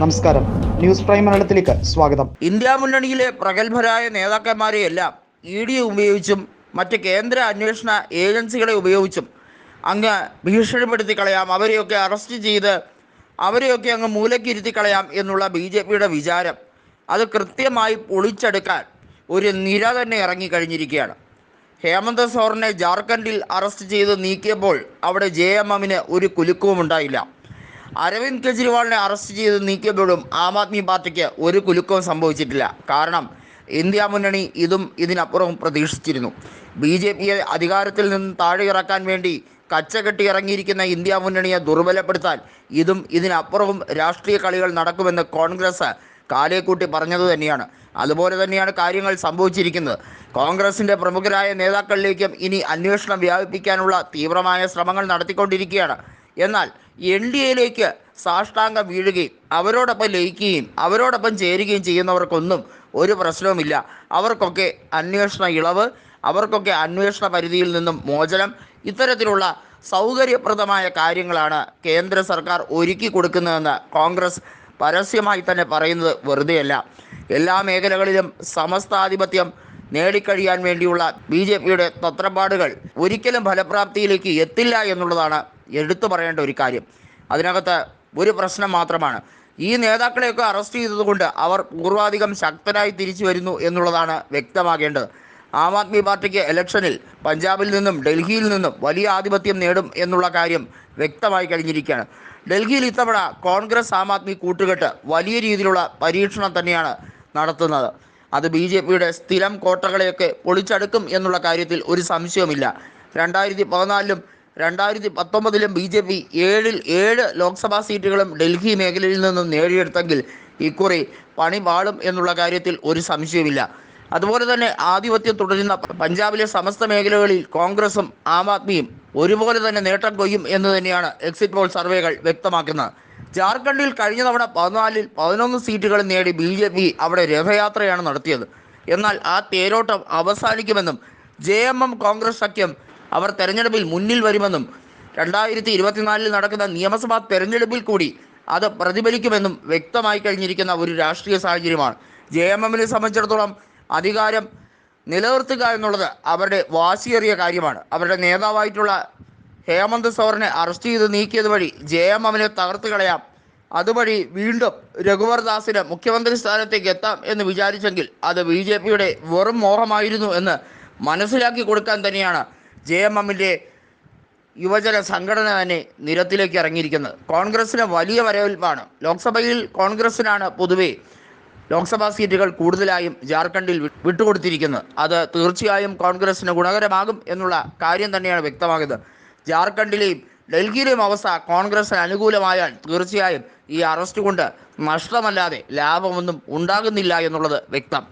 നമസ്കാരം. News prime മലയാളത്തിലേക്ക് സ്വാഗതം. ഇന്ത്യ മുന്നണിയിലെ പ്രഗത്ഭരായ നേതാക്കന്മാരെയെല്ലാം ഇ ഡി ഉപയോഗിച്ചും മറ്റ് കേന്ദ്ര അന്വേഷണ ഏജൻസികളെ ഉപയോഗിച്ചും അങ്ങ് ഭീഷണിപ്പെടുത്തി കളയാം. അവരെയൊക്കെ അറസ്റ്റ് ചെയ്ത് അവരെയൊക്കെ അങ്ങ് മൂലക്കിരുത്തി കളയാം എന്നുള്ള ബി ജെ പിയുടെ വിചാരം അത് കൃത്യമായി പൊളിച്ചെടുക്കാൻ ഒരു നിര തന്നെ ഇറങ്ങിക്കഴിഞ്ഞിരിക്കുകയാണ് ഹേമന്ത് സോറിനെ ജാർഖണ്ഡിൽ അറസ്റ്റ് ചെയ്ത് നീക്കിയപ്പോൾ അവിടെ ജെ എം എമ്മിന് ഒരു കുലുക്കവും ഉണ്ടായില്ല. അരവിന്ദ് കെജ്രിവാളിനെ അറസ്റ്റ് ചെയ്ത് നീക്കിയപ്പോഴും ആം ആദ്മി പാർട്ടിക്ക് ഒരു കുലുക്കവും സംഭവിച്ചിട്ടില്ല. കാരണം ഇന്ത്യ മുന്നണി ഇതും ഇതിനപ്പുറവും പ്രതീക്ഷിച്ചിരുന്നു. ബി ജെ പിയെ അധികാരത്തിൽ നിന്ന് താഴെ ഇറക്കാൻ വേണ്ടി കച്ചകെട്ടി ഇറങ്ങിയിരിക്കുന്ന ഇന്ത്യ മുന്നണിയെ ദുർബലപ്പെടുത്താൻ ഇതും ഇതിനപ്പുറവും രാഷ്ട്രീയ കളികൾ നടക്കുമെന്ന് കോൺഗ്രസ് കാലേക്കൂട്ടി പറഞ്ഞത് തന്നെയാണ്. അതുപോലെ തന്നെയാണ് കാര്യങ്ങൾ സംഭവിച്ചിരിക്കുന്നത്. കോൺഗ്രസിന്റെ പ്രമുഖരായ നേതാക്കളിലേക്കും ഇനി അന്വേഷണം വ്യാപിപ്പിക്കാനുള്ള തീവ്രമായ ശ്രമങ്ങൾ നടത്തിക്കൊണ്ടിരിക്കുകയാണ്. എന്നാൽ എൻ ഡി എയിലേക്ക് സാഷ്ടാംഗം വീഴുകയും അവരോടൊപ്പം ലയിക്കുകയും അവരോടൊപ്പം ചേരുകയും ചെയ്യുന്നവർക്കൊന്നും ഒരു പ്രശ്നവുമില്ല. അവർക്കൊക്കെ അന്വേഷണ ഇളവ് അവർക്കൊക്കെ അന്വേഷണ പരിധിയിൽ നിന്നും മോചനം ഇത്തരത്തിലുള്ള സൗകര്യപ്രദമായ കാര്യങ്ങളാണ് കേന്ദ്ര സർക്കാർ ഒരുക്കി കൊടുക്കുന്നതെന്ന് കോൺഗ്രസ് പരസ്യമായി തന്നെ പറയുന്നത് വെറുതെയല്ല. എല്ലാ മേഖലകളിലും സമസ്താധിപത്യം നേടിക്കഴിയാൻ വേണ്ടിയുള്ള ബി ജെ പിയുടെ തത്രപ്പാടുകൾ ഒരിക്കലും ഫലപ്രാപ്തിയിലേക്ക് എത്തില്ല എന്നുള്ളതാണ് എടുത്തു പറയേണ്ട ഒരു കാര്യം. അതിനകത്ത് ഒരു പ്രശ്നം മാത്രമാണ്. ഈ നേതാക്കളെയൊക്കെ അറസ്റ്റ് ചെയ്തതുകൊണ്ട് അവർ പൂർവാധികം ശക്തരായി തിരിച്ചു വരുന്നു എന്നുള്ളതാണ് വ്യക്തമാകേണ്ടത്. ആം ആദ്മി പാർട്ടിക്ക് ഇലക്ഷനിൽ പഞ്ചാബിൽ നിന്നും ഡൽഹിയിൽ നിന്നും വലിയ ആധിപത്യം നേടും എന്നുള്ള കാര്യം വ്യക്തമായി കഴിഞ്ഞിരിക്കുകയാണ്. ഡൽഹിയിൽ ഇത്തവണ കോൺഗ്രസ് ആം ആദ്മി കൂട്ടുകെട്ട് വലിയ രീതിയിലുള്ള പരീക്ഷണം തന്നെയാണ് നടത്തുന്നത്. അത് ബി ജെ പിയുടെ സ്ഥിരം കോട്ടകളെയൊക്കെ പൊളിച്ചടുക്കും എന്നുള്ള കാര്യത്തിൽ ഒരു സംശയവുമില്ല. രണ്ടായിരത്തി പതിനാലിലും രണ്ടായിരത്തി പത്തൊമ്പതിലും ബി ജെ പി ഏഴിൽ ഏഴ് ലോക്സഭാ സീറ്റുകളും ഡൽഹി മേഖലയിൽ നിന്നും നേടിയെടുത്തെങ്കിൽ ഇക്കുറി പണി പാളും എന്നുള്ള കാര്യത്തിൽ ഒരു സംശയവുമില്ല. അതുപോലെ തന്നെ ആധിപത്യം തുടരുന്ന പഞ്ചാബിലെ സമസ്ത മേഖലകളിൽ കോൺഗ്രസും ആം ആദ്മിയും ഒരുപോലെ തന്നെ നേട്ടം കൊയ്യും എന്ന് തന്നെയാണ് എക്സിറ്റ് പോൾ സർവേകൾ വ്യക്തമാക്കുന്നത്. ജാർഖണ്ഡിൽ കഴിഞ്ഞ തവണ പതിനാലിൽ പതിനൊന്ന് സീറ്റുകൾ നേടി ബി ജെ പി അവിടെ രഥയാത്രയാണ് നടത്തിയത്. എന്നാൽ ആ തേരോട്ടം അവസാനിക്കുമെന്നും ജെ എം എം കോൺഗ്രസ് സഖ്യം അവർ തെരഞ്ഞെടുപ്പിൽ മുന്നിൽ വരുമെന്നും രണ്ടായിരത്തി ഇരുപത്തിനാലിൽ നടക്കുന്ന നിയമസഭാ തെരഞ്ഞെടുപ്പിൽ കൂടി അത് പ്രതിഫലിക്കുമെന്നും വ്യക്തമായി കഴിഞ്ഞിരിക്കുന്ന ഒരു രാഷ്ട്രീയ സാഹചര്യമാണ്. ജെ എം എമ്മിനെ സംബന്ധിച്ചിടത്തോളം അധികാരം നിലനിർത്തുക എന്നുള്ളത് അവരുടെ വാശിയേറിയ കാര്യമാണ്. അവരുടെ നേതാവായിട്ടുള്ള ഹേമന്ത് സോറനെ അറസ്റ്റ് ചെയ്ത് നീക്കിയത് വഴി എമ്മിനെ തകർത്ത് കളയാം. അതുവഴി വീണ്ടും രഘുവർ ദാസിന് മുഖ്യമന്ത്രി സ്ഥാനത്തേക്ക് എത്താം എന്ന് വിചാരിച്ചെങ്കിൽ അത് ബി ജെ പിയുടെ വെറും മോഹമായിരുന്നു എന്ന് മനസ്സിലാക്കി കൊടുക്കാൻ തന്നെയാണ് ജെ എം എമ്മിന്റെ യുവജന സംഘടന തന്നെ നിരത്തിലേക്ക് ഇറങ്ങിയിരിക്കുന്നത്. കോൺഗ്രസിന് വലിയ വരവേൽപ്പാണ്. ലോക്സഭയിൽ കോൺഗ്രസിനാണ് പൊതുവേ ലോക്സഭാ സീറ്റുകൾ കൂടുതലായും ജാർഖണ്ഡിൽ വിട്ടുകൊടുത്തിരിക്കുന്നത്. അത് തീർച്ചയായും കോൺഗ്രസിന് ഗുണകരമാകും എന്നുള്ള കാര്യം തന്നെയാണ് വ്യക്തമാകുന്നത്. ജാർഖണ്ഡിലെയും ഡൽഹിയിലെയും അവസ്ഥ കോൺഗ്രസിന് അനുകൂലമായാൽ തീർച്ചയായും ഈ അറസ്റ്റ് കൊണ്ട് നഷ്ടമല്ലാതെ ലാഭമൊന്നും ഉണ്ടാകുന്നില്ല എന്നുള്ളത് വ്യക്തം.